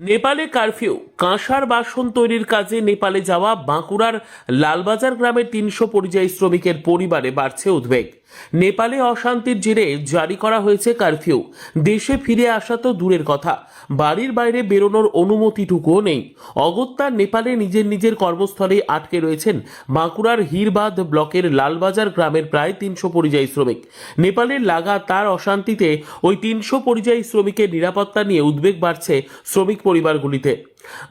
নেপালে কারফিউ, কাঁসার বাসন তৈরির কাজে নেপালে যাওয়া বাঁকুড়ার লালবাজার গ্রামের তিনশো পরিযায়ী শ্রমিকের পরিবারে বাড়ছে উদ্বেগ। নেপালে অশান্তির জেরে জারি করা হয়েছে কারফিউ। দেশে ফিরে আসা তো দূরের কথা। বাড়ির বাইরে বেরোনোর অনুমতিটুকুও নেই। অগত্যা নেপালে নিজের নিজের কর্মস্থলে আটকে রয়েছেন বাঁকুড়ার হিরবাদ ব্লকের লালবাজার গ্রামের প্রায় তিনশো পরিযায়ী শ্রমিক। নেপালের লাগাতার অশান্তিতে ওই তিনশো পরিযায়ী শ্রমিকের নিরাপত্তা নিয়ে উদ্বেগ বাড়ছে শ্রমিক পরিবারগুলিতে।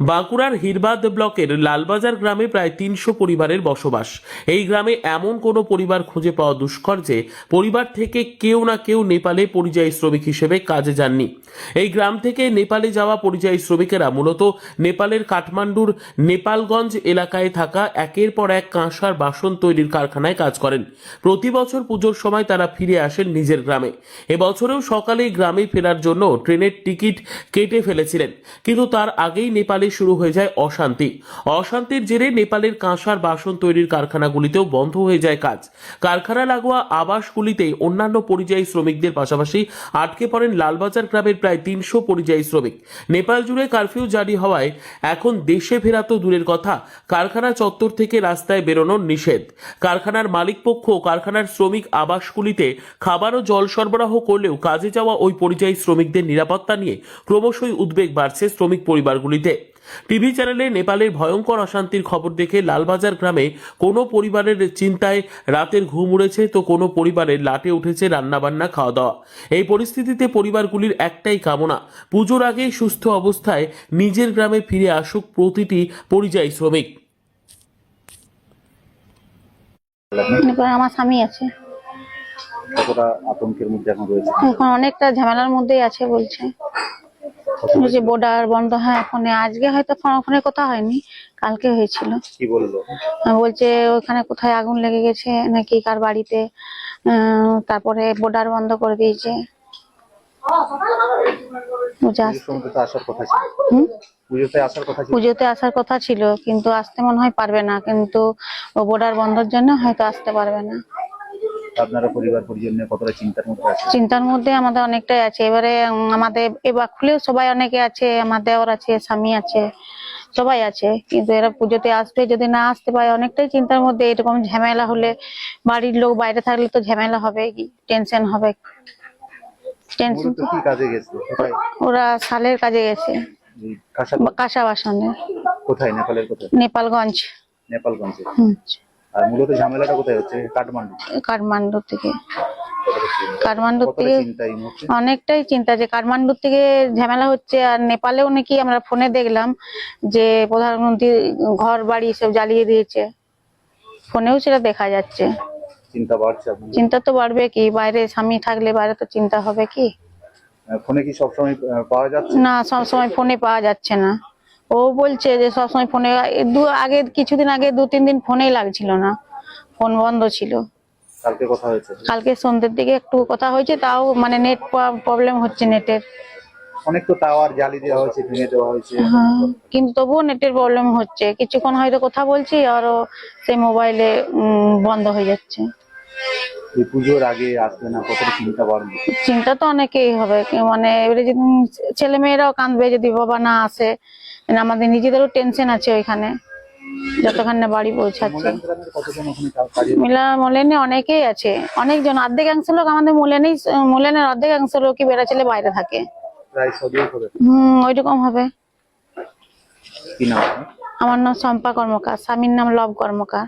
বাঁকুড়ার হিরবাদ ব্লকের লালবাজার গ্রামে প্রায় তিনশো পরিবারের বসবাস। এই গ্রামে এমন কোনো পরিবার খুঁজে পাওয়া দুষ্কর যে পরিবার থেকে কেউ না কেউ নেপালে পরিযায়ী শ্রমিক হিসেবে কাজে যাননি। এই গ্রাম থেকে নেপালে যাওয়া পরিযায়ী শ্রমিকেরা মূলত নেপালের কাঠমান্ডুর নেপালগঞ্জ এলাকায় থাকা একের পর এক কাঁসার বাসন তৈরির কারখানায় কাজ করেন। প্রতি বছর পুজোর সময় তারা ফিরে আসেন নিজের গ্রামে। এবছরেও সকালে গ্রামে ফেরার জন্য ট্রেনের টিকিট কেটে ফেলেছিলেন। কিন্তু তার আগেই নেপালে শুরু হয়ে যায় অশান্তি। অশান্তির জেরে নেপালের কাঁসার বাসন তৈরির কারখানাগুলিতেও বন্ধ হয়ে যায় কাজ। কারখানা লাগোয়া আবাসগুলিতে অন্যান্য পরিযায়ী শ্রমিকদের পাশাপাশি আটকে পড়েন লালবাজার গ্রামের প্রায় তিনশো পরিযায়ী শ্রমিক। নেপাল জুড়ে কারফিউ জারি হওয়ায় এখন দেশে ফেরা তো দূরের কথা, কারখানা চত্বর থেকে রাস্তায় বেরোনোর নিষেধ। কারখানার মালিকপক্ষ কারখানার শ্রমিক আবাসগুলিতে খাবার ও জল সরবরাহ করলেও কাজে যাওয়া ওই পরিযায়ী শ্রমিকদের নিরাপত্তা নিয়ে ক্রমশই উদ্বেগ বাড়ছে শ্রমিক পরিবারগুলিতে। টিভি চ্যানেলে নেপালের ভয়ঙ্কর অশান্তির খবর দেখে লালবাজার গ্রামে কোনো পরিবারের চিন্তায় রাতের ঘুম উড়েছে তো কোনো পরিবারের লাটে উঠেছে রান্নাবান্না খাওয়া দাওয়া এই পরিস্থিতিতে পরিবারগুলির একটাই কামনা পুজোর আগেই সুস্থ অবস্থায় নিজের গ্রামে ফিরে আসুক প্রতিটি পরিযায়ী শ্রমিক। আমার স্বামী আছে। কতটা আতঙ্কের মধ্যে এখন রয়েছে? এখন অনেকটা ঝামেলার মধ্যেই আছে বলছে। যে বর্ডার বন্ধ হ্যাঁ ফোনে আজকে হয়তো ফোন- কথা হয়নি কালকে হয়েছিল। কি বলল? বলছে ওখানে কোথায় আগুন লেগে গেছে নাকি কার বাড়িতে? তারপরে বর্ডার বন্ধ করে দিয়েছে। পুজোতে আসার কথা ছিল? কিন্তু আসতে মনে হয় পারবে না। কিন্তু বর্ডার বন্ধের জন্য হয়তো আসতে পারবে না। আপনারা পরিবার পরিজন নিয়ে কতটা চিন্তার মধ্যে আছে চিন্তার মধ্যে আমাদের অনেকটাই আছে। এবারে আমাদের এবার খুলেও সবাই অনেকে আছে আমার দেওর আছে স্বামী আছে সবাই আছে। কিন্তু এরা পুজোতে আসবে যদি না আসতে পারে অনেকটাই চিন্তার মধ্যে। এরকম ঝামেলা হলে বাড়ির লোক বাইরে থাকলে তো ঝামেলা হবে কি টেনশন হবে। টেনশন কি কাজে গেছে? ওরা সালের কাজে গেছে। কাঁসা বাসনে। কোথায়? নেপালের কোথায়? নেপালগঞ্জ। নেপালগঞ্জে। হুম, আর মূলত ঝামেলাটা কোথায় হচ্ছে? কাঠমান্ডু। কাঠমান্ডু থেকে। কাঠমান্ডু থেকে অনেকটাই চিন্তা যে কাঠমান্ডুর থেকে ঝামেলা হচ্ছে আর নেপালেও নাকি আমরা ফোনে দেখলাম যে প্রধানমন্ত্রী ঘর বাড়ি সব জ্বালিয়ে দিয়েছে। ফোনেও সেটা দেখা যাচ্ছে। চিন্তা বাড়ছে চিন্তা তো বাড়বে কি? বাইরে স্বামী থাকলে বাইরে তো চিন্তা হবে কি? ফোনে কি সবসময় পাওয়া যাচ্ছে? না সবসময় ফোনে পাওয়া যাচ্ছে না। ও বলছে যে সবসময় ফোনে দু আগে কিছুদিন আগে দু তিন দিন ফোনেই লাগছিল না। ফোন বন্ধ ছিল। কালকে কথা হয়েছে? কালকে সন্ধ্যের দিকে একটু কথা হয়েছে তাও মানে নেট প্রবলেম হচ্ছে নেটের। অনেক তো টাওয়ার জ্বালিয়ে দেওয়া হয়েছে ভেঙে দেওয়া হয়েছে। হ্যাঁ কিন্তু তবুও নেটের প্রবলেম হচ্ছে। কিছুক্ষণ হয়তো কথা বলছি আরও সেই মোবাইলে বন্ধ হয়ে যাচ্ছে। এই পুজোর আগে আসবে না? কতটা চিন্তা বাড়বে চিন্তা তো অনেকেই হবে। মানে এবারে যদি ছেলে মেয়েরাও কাঁদবে যদি বাবা না আসে মানে আমাদের নিজেদেরও টেনশন আছে ওইখানে। যতক্ষণ না বাড়ি পৌঁছাচ্ছে। মিলা মোলেনে অনেকেই আছে। অনেকজন। অর্ধেকাংশ লোক আমাদের মোলেনেই মোলেনের অর্ধেকাংশ লোকই বেড়া ছেলে বাইরে থাকে। হম ওইরকম হবে। আমার নাম শম্পা কর্মকার। স্বামীর নাম লব কর্মকার।